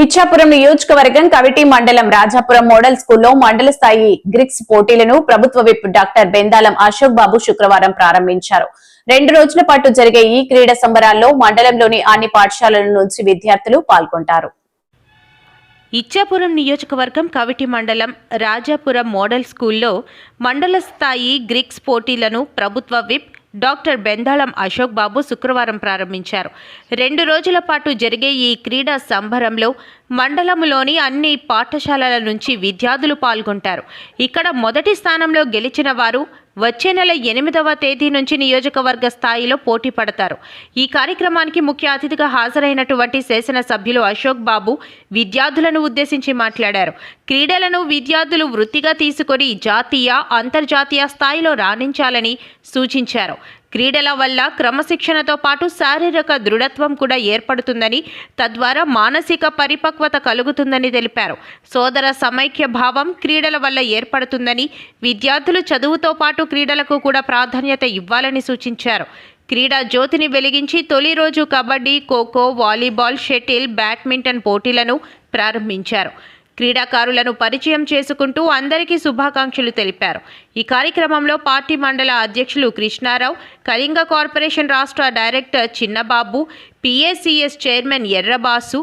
ఇచ్చాపురం నియోజకవర్గం కవిటి మండలం రాజాపురం మోడల్ స్కూల్లో మండల స్థాయి గ్రిక్స్ పోటీలను ప్రభుత్వ విప్ డాక్టర్ బెందాలం అశోక్ బాబు శుక్రవారం ప్రారంభించారు. రెండు రోజుల పాటు జరిగే ఈ క్రీడా సంబరాల్లో మండలంలోని అన్ని పాఠశాలల నుంచి విద్యార్థులు పాల్గొంటారు. ఇచ్చాపురం నియోజకవర్గం కవిటి మండలం రాజాపురం మోడల్ స్కూల్లో మండల స్థాయి గ్రిక్స్ పోటీలను ప్రభుత్వ విప్ డాక్టర్ బెందాళం అశోక్ బాబు శుక్రవారం ప్రారంభించారు. రెండు రోజుల పాటు జరిగే ఈ క్రీడా సంబరంలో మండలంలోని అన్ని పాఠశాలల నుంచి విద్యార్థులు పాల్గొంటారు. ఇక్కడ మొదటి స్థానంలో గెలిచిన వారు వచ్చే నెల ఎనిమిదవ తేదీ నుంచి నియోజకవర్గ స్థాయిలో పోటీ పడతారు. ఈ కార్యక్రమానికి ముఖ్య అతిథిగా హాజరైనటువంటి శాసనసభ్యులు అశోక్ బాబు విద్యార్థులను ఉద్దేశించి మాట్లాడారు. క్రీడలను విద్యార్థులు వృత్తిగా తీసుకొని జాతీయ అంతర్జాతీయ స్థాయిలో రాణించాలని సూచించారు. క్రీడల వల్ల క్రమశిక్షణతో పాటు శారీరక దృఢత్వం కూడా ఏర్పడుతుందని తద్వారా మానసిక పరిపక్వత కలుగుతుందని తెలిపారు. సోదర సమైక్య భావం క్రీడల వల్ల ఏర్పడుతుందని విద్యార్థులు చదువుతో పాటు క్రీడలకు కూడా ప్రాధాన్యత ఇవ్వాలని సూచించారు. క్రీడా జ్యోతిని వెలిగించి తొలి రోజు kabaddi kho kho volleyball shuttle badminton పోటీలను ప్రారంభించారు. క్రీడాకారులను పరిచయం చేసుకుంటూ అందరికీ శుభాకాంక్షలు తెలిపారు. ఈ కార్యక్రమంలో పార్టీ మండల అధ్యక్షులు కృష్ణారావు కళింగ కార్పొరేషన్ రాష్ట్ర director Chinnababu PACS chairman Errabasu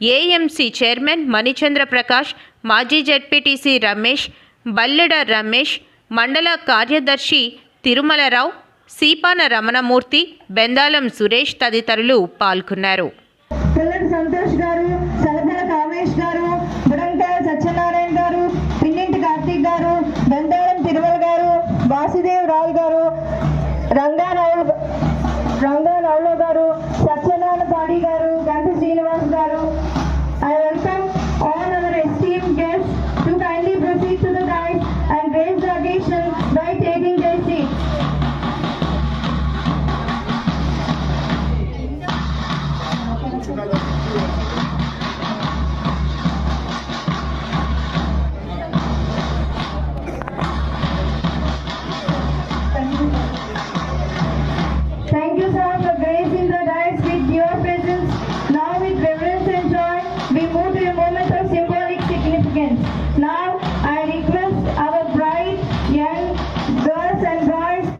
AMC chairman Manichandra Prakash మాజీ జెడ్పీటీసీ రమేష్ బల్లెడ రమేష్ మండల కార్యదర్శి తిరుమలరావు సీపాన రమణమూర్తి బెందాలం సురేష్ తదితరులు పాల్గొన్నారు. వాసుదేవ్ రావు గారు రంగారావు రంగారావులో గారు